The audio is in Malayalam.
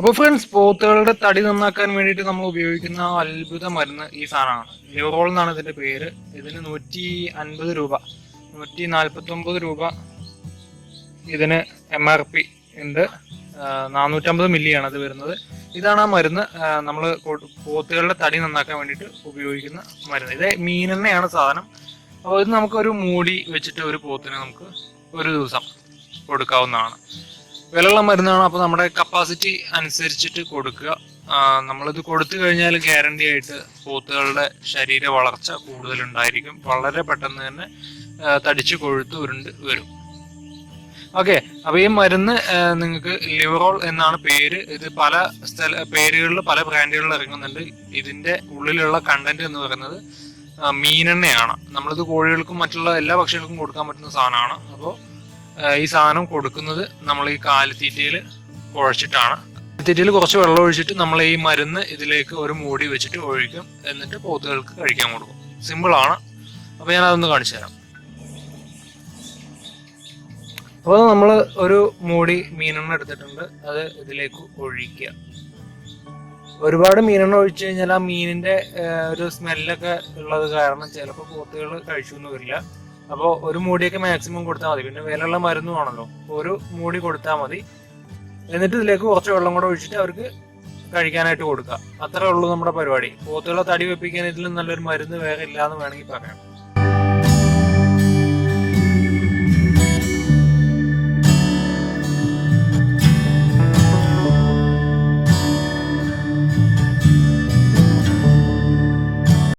അപ്പോൾ ഫ്രണ്ട്സ് പോത്തുകളുടെ തടി നന്നാക്കാൻ വേണ്ടിയിട്ട് നമ്മൾ ഉപയോഗിക്കുന്ന അത്ഭുത മരുന്ന് ഈ സാധനമാണ്. ലിവറോൾ എന്നാണ് ഇതിന്റെ പേര്. ഇതിന് നൂറ്റി അൻപത് രൂപ. നൂറ്റി നാൽപ്പത്തി ഒമ്പത് രൂപ ഇതിന് എം ആർ പി ഉണ്ട്. നാനൂറ്റമ്പത് മില്ലിയാണ് അത് വരുന്നത്. ഇതാണ് ആ മരുന്ന്. നമ്മൾ പോത്തുകളുടെ തടി നന്നാക്കാൻ വേണ്ടിയിട്ട് ഉപയോഗിക്കുന്ന മരുന്ന്. ഇത് മീനെണ്ണയാണ് സാധനം. അപ്പോൾ ഇത് നമുക്കൊരു മൂടി വെച്ചിട്ട് ഒരു പോത്തിന് നമുക്ക് ഒരു ദിവസം കൊടുക്കാവുന്നതാണ്. വിലയുള്ള മരുന്നാണ് അപ്പോൾ നമ്മുടെ കപ്പാസിറ്റി അനുസരിച്ചിട്ട് കൊടുക്കുക. നമ്മളിത് കൊടുത്തു കഴിഞ്ഞാൽ ഗ്യാരണ്ടി ആയിട്ട് പോത്തുകളുടെ ശരീര വളർച്ച കൂടുതലുണ്ടായിരിക്കും. വളരെ പെട്ടെന്ന് തന്നെ തടിച്ചു കൊഴുത്ത് ഉരുണ്ട് വരും. ഓക്കെ അപ്പൊ ഈ മരുന്ന് നിങ്ങൾക്ക് ലിവറോൾ എന്നാണ് പേര്. ഇത് പല സ്ഥല പേരുകളിൽ പല ബ്രാൻഡുകളിൽ ഇറങ്ങുന്നുണ്ട്. ഇതിന്റെ ഉള്ളിലുള്ള കണ്ടന്റ് എന്ന് പറയുന്നത് മീനെണ്ണയാണ്. നമ്മളിത് കോഴികൾക്കും മറ്റുള്ള എല്ലാ പക്ഷികൾക്കും കൊടുക്കാൻ പറ്റുന്ന സാധനമാണ്. അപ്പോൾ ഈ സാധനം കൊടുക്കുന്നത് നമ്മൾ ഈ കാലിത്തീറ്റയിൽ കുഴച്ചിട്ടാണ്. കാലിത്തീറ്റയിൽ കുറച്ച് വെള്ളം ഒഴിച്ചിട്ട് നമ്മൾ ഈ മരുന്ന് ഇതിലേക്ക് ഒരു മൂടി വെച്ചിട്ട് ഒഴിക്കും. എന്നിട്ട് പോത്തുകൾക്ക് കഴിക്കാൻ കൊടുക്കും. സിമ്പിൾ ആണ്. അപ്പോൾ ഞാൻ അതൊന്ന് കാണിച്ചു തരാം. അപ്പോൾ നമ്മൾ ഒരു മൂടി മീനെണ്ണ എടുത്തിട്ടുണ്ട്. അത് ഇതിലേക്ക് ഒഴിക്കുക. ഒരുപാട് മീനെണ്ണ ഒഴിച്ചു കഴിഞ്ഞാൽ ആ മീനിന്റെ ഒരു സ്മെല്ലൊക്കെ ഉള്ളത് കാരണം ചിലപ്പോൾ പോത്തുകൾ കഴിച്ചു എന്ന് വരില്ല അപ്പോൾ ഒരു മൂടിയൊക്കെ മാക്സിമം കൊടുത്താൽ മതി. പിന്നെ വിലയുള്ള മരുന്നുമാണല്ലോ ഒരു മൂടി കൊടുത്താൽ മതി. എന്നിട്ട് ഇതിലേക്ക് കുറച്ച് വെള്ളം കൂടെ ഒഴിച്ചിട്ട് അവർക്ക് കഴിക്കാനായിട്ട് കൊടുക്കുക അത്രേ ഉള്ളൂ നമ്മുടെ പരിപാടി. പോത്തുകളെ തടി വെപ്പിക്കാൻ ഇതിലും നല്ലൊരു മരുന്ന് വേറെ ഇല്ലാന്ന് വേണമെങ്കിൽ പറയാം.